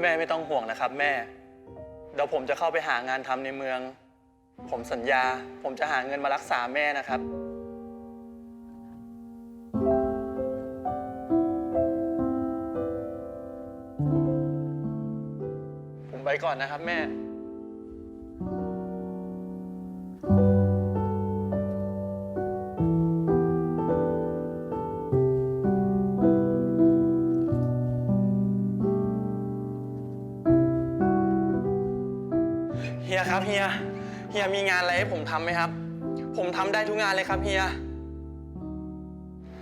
แม่ไม่ต้องห่วงนะครับแม่ เดี๋ยวผมจะเข้าไปหางานทำในเมือง ผมสัญญา ผมจะหาเงินมารักษาแม่นะครับ ผมไปก่อนนะครับแม่ เฮียครับเฮีย เฮียมีงานอะไรให้ผมทำไหมครับ ผมทำได้ทุกงานเลยครับเฮีย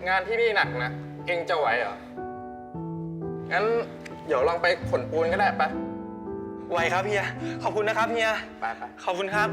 งานที่นี่หนักนะ เองจะไหวเหรอ งั้นเดี๋ยวลองไปขนปูนก็ได้ปะไหวครับเฮีย ขอบคุณนะครับเฮีย ไปไปขอบคุณครับ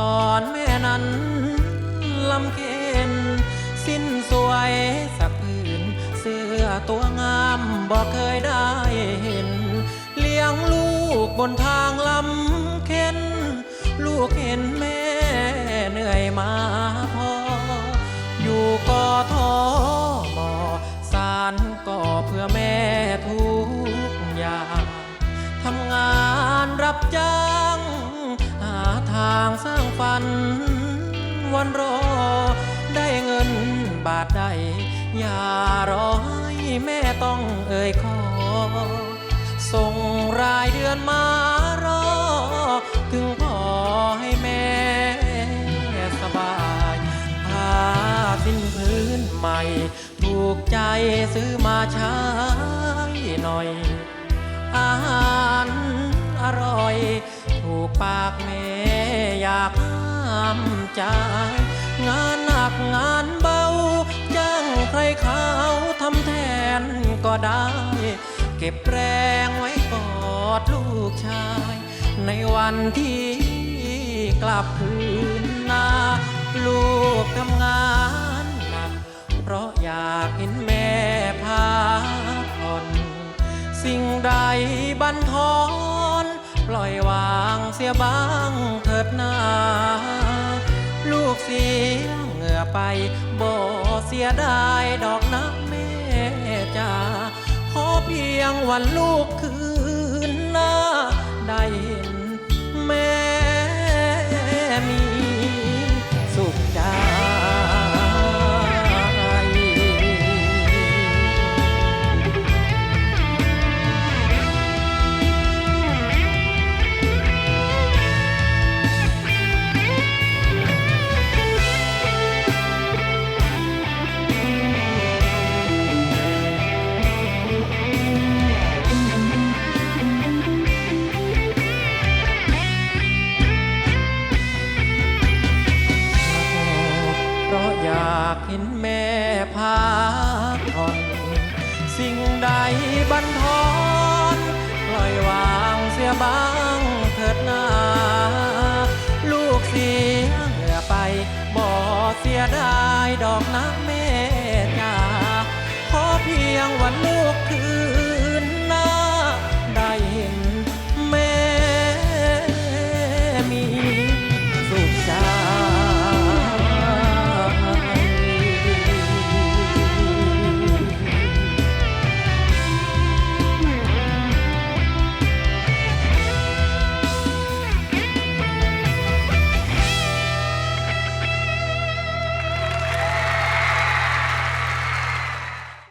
ตอนแม่นั้นลำเค็นสิ้นสวยสักผืนเสื้อตัวงามบอกเคยได้เห็น เลี้ยงลูกบนทางลำเค็นลูกเห็นแม่เหนื่อยมาพอ อยู่กอทอมอสารก่อเพื่อแม่ทุกอย่างทำงานรับจ้างางสร้างฝัน วันรอ ได้เงินบาทใด อย่ารอให้แม่ต้องเอ่ยขอ ส่งรายเดือนมารอ ถึงพอให้แม่สบายผ้าสิ้นพื้นใหม่ ถูกใจซื้อมาใช้หน่อย อาหารอร่อย ถูกปากแม่ามใจงานหนักงานเบา จ้างใครเขาทำแทนก็ได้ เก็บแรงไว้กอดลูกชาย ในวันที่กลับคืนนา ลูกทำงานหนัก เพราะอยากเห็นแม่พักผ่อน สิ่งใดบันทอน ปล่อยวางเสียบ้างเถิดนา กเสียเหงื่อไปบ่เสียดายดอกนะแม่จ้าขอเพียงวันลูกคืนหน้าได้ากเห็นแม่พักผ่อนสิ่งใดบันทอนปล่อยวางเสียบ้างเถิดนาลูกเสียเหงื่อไปบ่เสียดายดอกนะแม่จ้าขอเพียงวันลูกคื